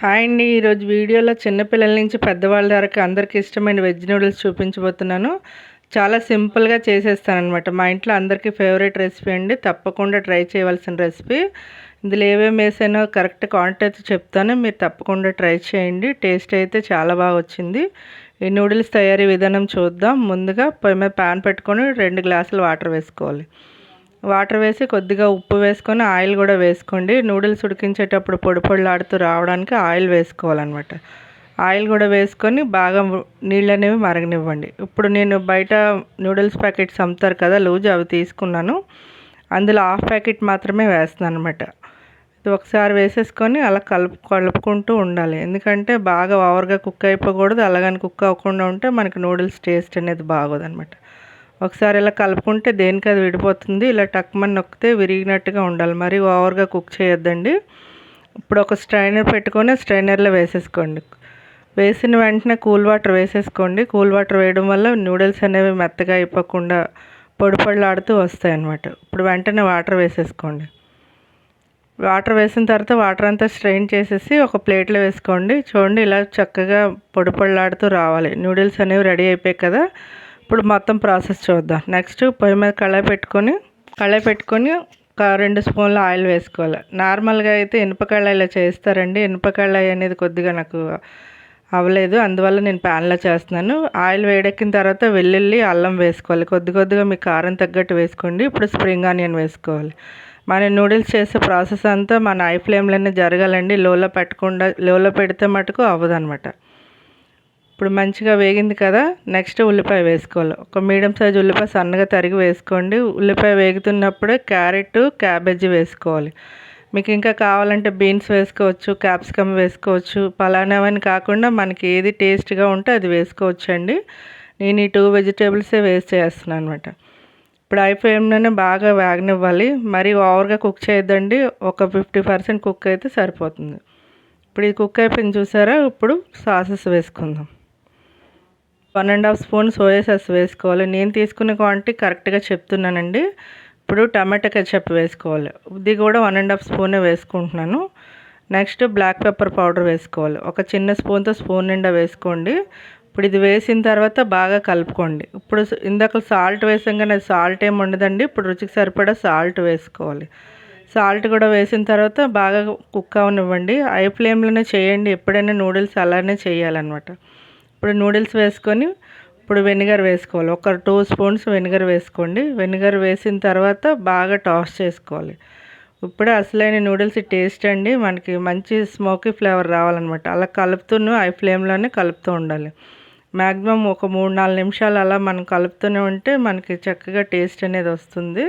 Hi అండి. ఈరోజు వీడియోలో చిన్నపిల్లల నుంచి పెద్దవాళ్ళ వరకు అందరికీ ఇష్టమైన వెజ్ నూడిల్స్ చూపించబోతున్నాను. చాలా సింపుల్గా చేసేస్తానమాట మా ఇంట్లో అందరికీ ఫేవరెట్ రెసిపీ అండి. తప్పకుండా ట్రై చేయవలసిన రెసిపీ. ఇందులో ఏమేమి వేసానో కరెక్ట్ క్వాంటిటీ చెప్తాను. మీరు తప్పకుండా ట్రై చేయండి. టేస్ట్ అయితే చాలా బాగా వచ్చింది. ఈ నూడిల్స్ తయారీ విధానం చూద్దాం. ముందుగా పొయ్యి మీద ప్యాన్ పెట్టుకొని రెండు గ్లాసులు వాటర్ వేసుకోవాలి. వాటర్ వేసి కొద్దిగా ఉప్పు వేసుకొని ఆయిల్ కూడా వేసుకోండి. నూడిల్స్ ఉడికించేటప్పుడు పొడి పొడిలాడుతూ రావడానికి ఆయిల్ వేసుకోవాలన్నమాట. ఆయిల్ కూడా వేసుకొని బాగా నీళ్ళు అనేవి మరగనివ్వండి. ఇప్పుడు నేను బయట నూడిల్స్ ప్యాకెట్స్ అమ్ముతారు కదా లూజ్ అవి తీసుకున్నాను. అందులో హాఫ్ ప్యాకెట్ మాత్రమే వేస్తున్నాను అనమాట ఇది ఒకసారి వేసేసుకొని అలా కలుపు కలుపుకుంటూ ఉండాలి. ఎందుకంటే బాగా ఓవర్గా కుక్ అయిపోకూడదు అలాగని కుక్ అవ్వకుండా ఉంటే మనకి నూడిల్స్ టేస్ట్ అనేది బాగోదన్నమాట. ఒకసారి ఇలా కలుపుకుంటే దేనికి అది విడిపోతుంది? ఇలా టక్మని నొక్కితే విరిగినట్టుగా ఉండాలి. మరి ఓవర్గా కుక్ చేయొద్దండి. ఇప్పుడు ఒక స్ట్రైనర్ పెట్టుకొని స్ట్రైనర్లో వేసేసుకోండి. వేసిన వెంటనే కూల్ వాటర్ వేసేసుకోండి. కూల్ వాటర్ వేయడం వల్ల నూడిల్స్ అనేవి మెత్తగా అయిపోకుండా పొడి పొడిలాడుతూ వస్తాయి అన్నమాట ఇప్పుడు వెంటనే వాటర్ వేసేసుకోండి. వాటర్ వేసిన తర్వాత వాటర్ అంతా స్ట్రెయిన్ చేసేసి ఒక ప్లేట్లో వేసుకోండి. చూడండి ఇలా చక్కగా పొడి పొడిలాడుతూ రావాలి. నూడిల్స్ అనేవి రెడీ అయిపోయాయి కదా. ఇప్పుడు మొత్తం ప్రాసెస్ చూద్దాం. నెక్స్ట్ పొయ్యి మీద కళాయి పెట్టుకొని కళాయి పెట్టుకొని ఒక రెండు స్పూన్ల ఆయిల్ వేసుకోవాలి. నార్మల్గా అయితే ఇనుప కళాయిలో చేస్తారండి. ఇనుప కళాయి అనేది కొద్దిగా నాకు అవ్వలేదు. అందువల్ల నేను ప్యాన్లో చేస్తున్నాను. ఆయిల్ వేడెక్కిన తర్వాత వెల్లుల్లి అల్లం వేసుకోవాలి. కొద్ది కొద్దిగా మీ కారం తగ్గట్టు వేసుకోండి. ఇప్పుడు స్ప్రింగ్ ఆనియన్ వేసుకోవాలి. మన నూడిల్స్ చేసే ప్రాసెస్ అంతా మన ఐ ఫ్లేమ్లోనే జరగాలండి. లోలో పెట్టకుండా లోలో పెడితే మటుకు అవ్వదనమాట ఇప్పుడు మంచిగా వేగింది కదా నెక్స్ట్ ఉల్లిపాయ వేసుకోవాలి. ఒక మీడియం సైజ్ ఉల్లిపాయ సన్నగా తరిగి వేసుకోండి. ఉల్లిపాయ వేగుతున్నప్పుడే క్యారెట్ క్యాబేజీ వేసుకోవాలి. మీకు ఇంకా కావాలంటే బీన్స్ వేసుకోవచ్చు క్యాప్సికమ్ వేసుకోవచ్చు పలానావని కాకుండా మనకి ఏది టేస్ట్గా ఉంటే అది వేసుకోవచ్చు అండి నేను ఈ టూ వెజిటేబుల్సే వేస్ట్ చేస్తున్నాను అనమాట ఇప్పుడు అయిపోయిననే బాగా వేగనివ్వాలి. మరీ ఓవర్గా కుక్ చేయొద్దండి. ఒక ఫిఫ్టీ పర్సెంట్ కుక్ అయితే సరిపోతుంది. ఇప్పుడు ఇది కుక్ అయిపోయింది చూసారా? ఇప్పుడు సాసెస్ వేసుకుందాం. One and half spoon soya sauce వేసుకోవాలి. నేను తీసుకునే క్వాంటిటీ కరెక్ట్గా చెప్తున్నానండి. ఇప్పుడు టమాటా కెచప్ వేసుకోవాలి. ఇది కూడా వన్ అండ్ హాఫ్ స్పూనే వేసుకుంటున్నాను. నెక్స్ట్ బ్లాక్ పెప్పర్ పౌడర్ వేసుకోవాలి. ఒక చిన్న స్పూన్తో స్పూన్ నిండా వేసుకోండి. ఇప్పుడు ఇది వేసిన తర్వాత బాగా కలుపుకోండి. ఇప్పుడు ఇందాక సాల్ట్ వేసాం కానీ సాల్ట్ ఏమి ఉండదండి. ఇప్పుడు రుచికి సరిపడా సాల్ట్ వేసుకోవాలి. సాల్ట్ కూడా వేసిన తర్వాత బాగా కుక్ అవనివ్వండి. ఐ ఫ్లేమ్లోనే చేయండి. ఎప్పుడైనా నూడిల్స్ అలానే చేయాలన్నమాట. ఇప్పుడు నూడిల్స్ వేసుకొని ఇప్పుడు వెనిగర్ వేసుకోవాలి. ఒక టూ స్పూన్స్ వెనిగర్ వేసుకోండి. వెనిగర్ వేసిన తర్వాత బాగా టాస్ చేసుకోవాలి. ఇప్పుడే అసలైన నూడిల్స్ టేస్ట్ అండి. మనకి మంచి స్మోకీ ఫ్లేవర్ రావాలన్నమాట. అలా కలుపుతూనే ఐ ఫ్లేమ్లోనే కలుపుతూ ఉండాలి. మ్యాక్సిమం ఒక మూడు నాలుగు నిమిషాలు అలా మనం కలుపుతూనే ఉంటే మనకి చక్కగా టేస్ట్ అనేది వస్తుంది.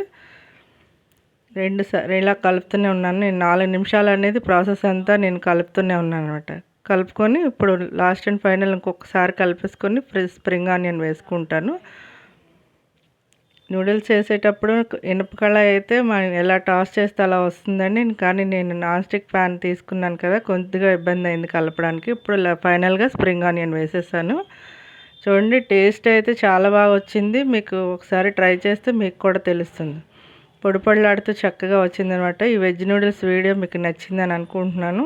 రెండు ఇలా కలుపుతూనే ఉన్నాను. నేను నాలుగు నిమిషాలు అనేది ప్రాసెస్ అంతా నేను కలుపుతూనే ఉన్నాను అనమాట కలుపుకొని ఇప్పుడు లాస్ట్ అండ్ ఫైనల్ ఇంకొకసారి కలిపేసుకొని స్ప్రింగ్ ఆనియన్ వేసుకుంటాను. నూడిల్స్ చేసేటప్పుడు ఇనుపకళ అయితే మనం ఎలా టాస్ చేస్తే అలా వస్తుందండి. కానీ నేను నాన్ స్టిక్ ప్యాన్ తీసుకున్నాను కదా కొద్దిగా ఇబ్బంది అయింది కలపడానికి. ఇప్పుడు ఫైనల్గా స్ప్రింగ్ ఆనియన్ వేసేసాను. చూడండి టేస్ట్ అయితే చాలా బాగా వచ్చింది. మీకు ఒకసారి ట్రై చేస్తే మీకు కూడా తెలుస్తుంది. పొడిపొడిలాడుతూ చక్కగా వచ్చిందనమాట. ఈ వెజ్ నూడిల్స్ వీడియో మీకు నచ్చిందని అనుకుంటున్నాను.